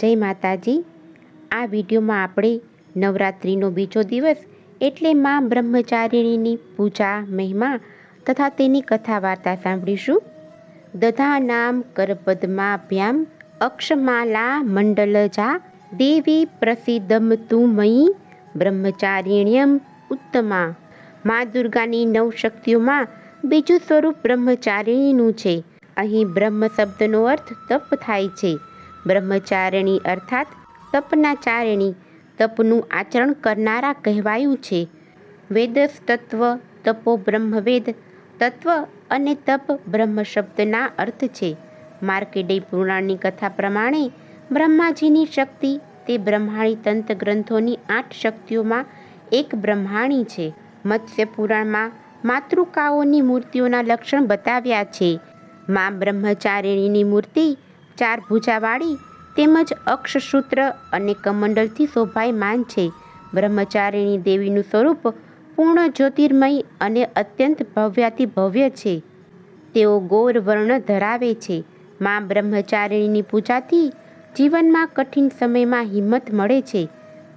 જય માતાજી. આ વિડીયોમાં આપણે નવરાત્રિનો બીજો દિવસ એટલે મા બ્રહ્મચારિણીની પૂજા, મહિમા તથા તેની કથા વાર્તા સાંભળીશું. દધા નામ કરપદ્માભ્યામ, અક્ષમાલા મંડલજા, દેવી પ્રસિદ્ધમ તું મયી, બ્રહ્મચારિણ્યમ ઉત્તમા. મા દુર્ગાની નવ શક્તિઓમાં બીજું સ્વરૂપ બ્રહ્મચારિણીનું છે. અહીં બ્રહ્મ શબ્દનો અર્થ તપ થાય છે. બ્રહ્મચારિણી અર્થાત તપના ચારિણી તપનું આચરણ કરનારા કહેવાયું છે. વેદસ તત્વ તપો બ્રહ્મવેદ. તત્વ અને તપ બ્રહ્મ શબ્દના અર્થ છે. માર્કેડેય પુરાણની કથા પ્રમાણે બ્રહ્માજીની શક્તિ તે બ્રહ્માણી તંત્ર ગ્રંથોની આઠ શક્તિઓમાં એક બ્રહ્માણી છે. મત્સ્ય પુરાણમાં માતૃકાઓની મૂર્તિઓના લક્ષણ બતાવ્યા છે. મા બ્રહ્મચારિણીની મૂર્તિ ચાર ભૂજાવાળી તેમજ અક્ષસૂત્ર અને કમંડલથી શોભાયમાન છે. બ્રહ્મચારિણી દેવીનું સ્વરૂપ પૂર્ણ જ્યોતિર્મય અને અત્યંત ભવ્યાતિ ભવ્ય છે. તેઓ ગૌર વર્ણ ધરાવે છે. મા બ્રહ્મચારિણીની પૂજાથી જીવનમાં કઠિન સમયમાં હિંમત મળે છે.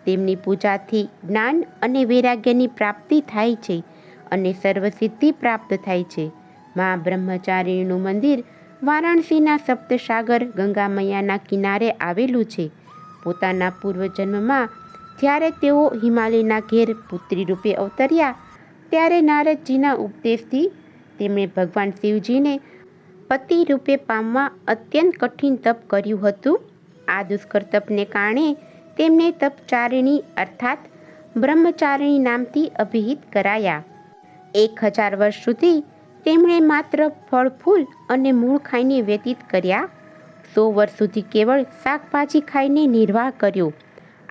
તેમની પૂજાથી જ્ઞાન અને વૈરાગ્યની પ્રાપ્તિ થાય છે અને સર્વસિદ્ધિ પ્રાપ્ત થાય છે. મા બ્રહ્મચારિણીનું મંદિર વારાણસીના સપ્તસાગર ગંગા મૈયાના કિનારે આવેલું છે. પોતાના પૂર્વજન્મમાં જ્યારે તેઓ હિમાલયના ઘેર પુત્રી રૂપે અવતર્યા, ત્યારે નારદજીના ઉપદેશથી તેમણે ભગવાન શિવજીને પતિ રૂપે પામવા અત્યંત કઠિન તપ કર્યું હતું. આ દુષ્કર તપને કારણે તેમને તપચારિણી અર્થાત બ્રહ્મચારિણી નામથી અભિહિત કરાયા. એક હજાર વર્ષ સુધી તેમણે માત્ર ફળ, ફૂલ અને મૂળ ખાઈને વ્યતીત કર્યા. સો વર્ષ સુધી કેવળ શાકભાજી ખાઈને નિર્વાહ કર્યો.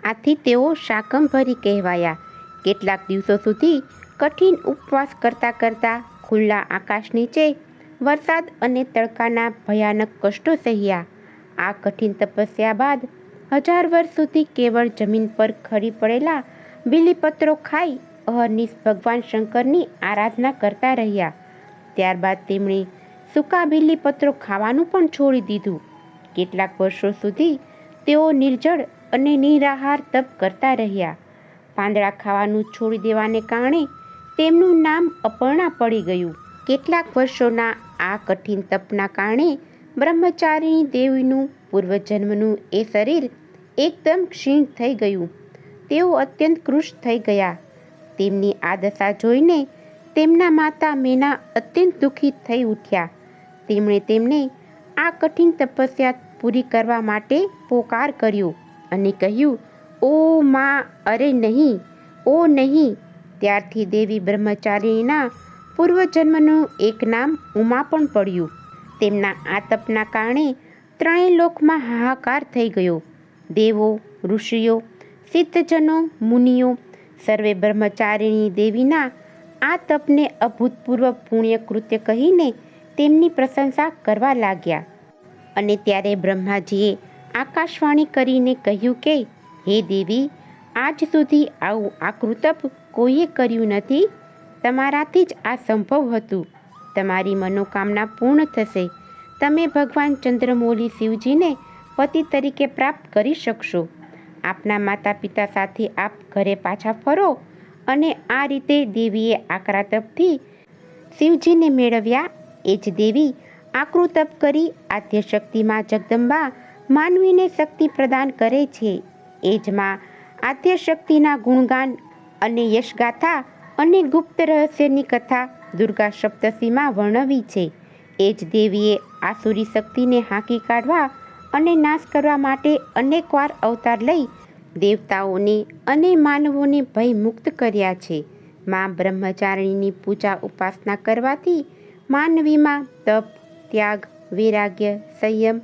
આથી તેઓ શાકંભરી કહેવાયા. કેટલાક દિવસો સુધી કઠિન ઉપવાસ કરતાં કરતાં ખુલ્લા આકાશ નીચે વરસાદ અને તડકાના ભયાનક કષ્ટો સહ્યા. આ કઠિન તપસ્યા બાદ હજાર વર્ષ સુધી કેવળ જમીન પર ખરી પડેલા બીલીપત્રો ખાઈ અહર્નિશ ભગવાન શંકરની આરાધના કરતા રહ્યા. ત્યારબાદ તેમણે સૂકા બીલીપત્રો ખાવાનું પણ છોડી દીધું. કેટલાક વર્ષો સુધી તેઓ નિર્જળ અને નિરાહાર તપ કરતા રહ્યા. પાંદડા ખાવાનું છોડી દેવાને કારણે તેમનું નામ અપર્ણા પડી ગયું. કેટલાક વર્ષોના આ કઠિન તપના કારણે બ્રહ્મચારીની દેવીનું પૂર્વજન્મનું એ શરીર એકદમ ક્ષીણ થઈ ગયું. તેઓ અત્યંત કૃશ થઈ ગયા. તેમની આ દશા જોઈને તેમના માતા મેના અત્યંત દુઃખી થઈ ઉઠ્યા. તેમણે તેમને આ કઠિન તપસ્યા પૂરી કરવા માટે પોકાર કર્યો અને કહ્યું, ઓ માં, અરે નહીં, ઓ નહીં. ત્યારથી દેવી બ્રહ્મચારિણીના પૂર્વજન્મનું એક નામ ઉમા પણ પડ્યું. તેમના આ તપના કારણે ત્રણેય લોકમાં હાહાકાર થઈ ગયો. દેવો, ઋષિઓ, સિદ્ધજનો, મુનિઓ, સર્વે બ્રહ્મચારિણી દેવીના આ તપને અભૂતપૂર્વ પુણ્ય કૃત્ય કહીને તેમની પ્રશંસા કરવા લાગ્યા. અને ત્યારે બ્રહ્માજીએ આકાશવાણી કરીને કહ્યું કે, હે દેવી, આજ સુધી આવું આકૃતપ કોઈએ કર્યું નથી? તમારાથી જ આ સંભવ હતું. તમારી મનોકામના પૂર્ણ થશે. તમે ભગવાન ચંદ્રમૌલી શિવજીને પતિ તરીકે પ્રાપ્ત કરી શકશો. આપના માતા પિતા સાથે આપ ઘરે પાછા ફરો. અને આ રીતે દેવીએ આકરા તપથી શિવજીને મેળવ્યા. એ જ દેવી આકરું તપ કરી આદ્યશક્તિમાં જગદંબા માનવીને શક્તિ પ્રદાન કરે છે. એ જ માં આદ્યશક્તિના ગુણગાન અને યશગાથા અને ગુપ્ત રહસ્યની કથા દુર્ગા સપ્તશીમાં વર્ણવી છે. એ જ દેવીએ આસુરી શક્તિને હાંકી કાઢવા અને નાશ કરવા માટે અનેકવાર અવતાર લઈ દેવતાઓને અને માનવોને ભય મુક્ત કર્યા છે. મા બ્રહ્મચારિણીની પૂજા ઉપાસના કરવાથી માનવીમાં તપ, ત્યાગ, વૈરાગ્ય, સંયમ,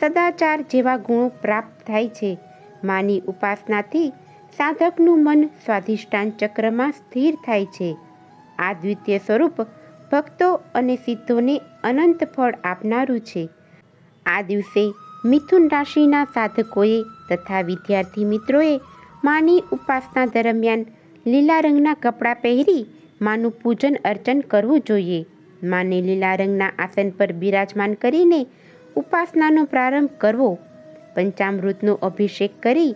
સદાચાર જેવા ગુણો પ્રાપ્ત થાય છે. માની ઉપાસનાથી સાધકનું મન સ્વાધિષ્ઠાન ચક્રમાં સ્થિર થાય છે. આ દ્વિતીય સ્વરૂપ ભક્તો અને સિદ્ધોને અનંત ફળ આપનારું છે. આ દિવસે મિથુન રાશિના સાધકોએ તથા વિદ્યાર્થી મિત્રોએ માની ઉપાસના દરમિયાન લીલા રંગના કપડાં પહેરી માનું પૂજન અર્ચન કરવું જોઈએ. માને લીલા રંગના આસન પર બિરાજમાન કરીને ઉપાસનાનો પ્રારંભ કરવો. પંચામૃતનો અભિષેક કરી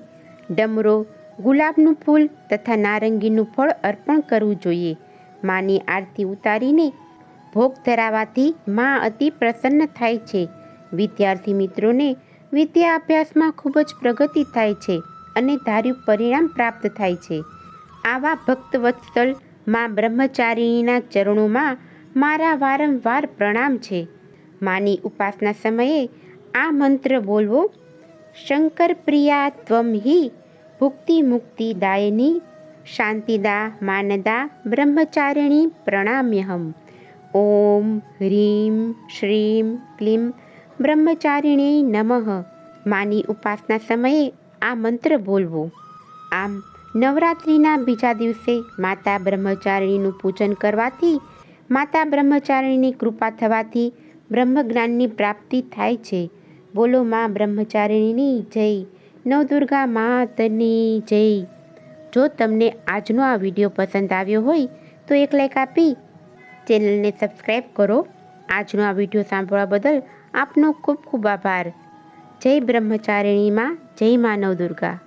ડમરો, ગુલાબનું ફૂલ તથા નારંગીનું ફળ અર્પણ કરવું જોઈએ. માની આરતી ઉતારીને ભોગ ધરાવાથી મા અતિ પ્રસન્ન થાય છે. વિદ્યાર્થી મિત્રોને વિદ્યા અભ્યાસમાં ખૂબ જ પ્રગતિ થાય છે અને ધાર્યું પરિણામ પ્રાપ્ત થાય છે. આવા ભક્ત વત્સલ મા બ્રહ્મચારિણીના ચરણોમાં મારા વારંવાર પ્રણામ છે. માની ઉપાસના સમયે આ મંત્ર બોલવો, શંકર પ્રિયા ત્વમ હિ ભુક્તિ મુક્તિ દાયની, શાંતિદા માનદા બ્રહ્મચારિણી પ્રણામ્યહમ. ઓમ, હ્રીમ, શ્રીમ, ક્લીમ બ્રહ્મચારિણી નમઃ. માની ઉપાસના સમયે આ મંત્ર બોલવો. આમ, નવરાત્રિના બીજા દિવસે માતા બ્રહ્મચારિણીનું પૂજન કરવાથી માતા બ્રહ્મચારિણીની કૃપા થવાથી બ્રહ્મજ્ઞાનની પ્રાપ્તિ થાય છે. બોલો માં બ્રહ્મચારિણીની જય. નવદુર્ગા માતની જય. જો તમને આજનો આ વીડિયો પસંદ આવ્યો હોય, તો એક લાઈક આપી ચેનલને સબસ્ક્રાઈબ કરો. આજનો આ વીડિયો સાંભળવા બદલ આપનો ખૂબ ખૂબ આભાર. જય બ્રહ્મચારિણીમાં જય માનવ નવદુર્ગા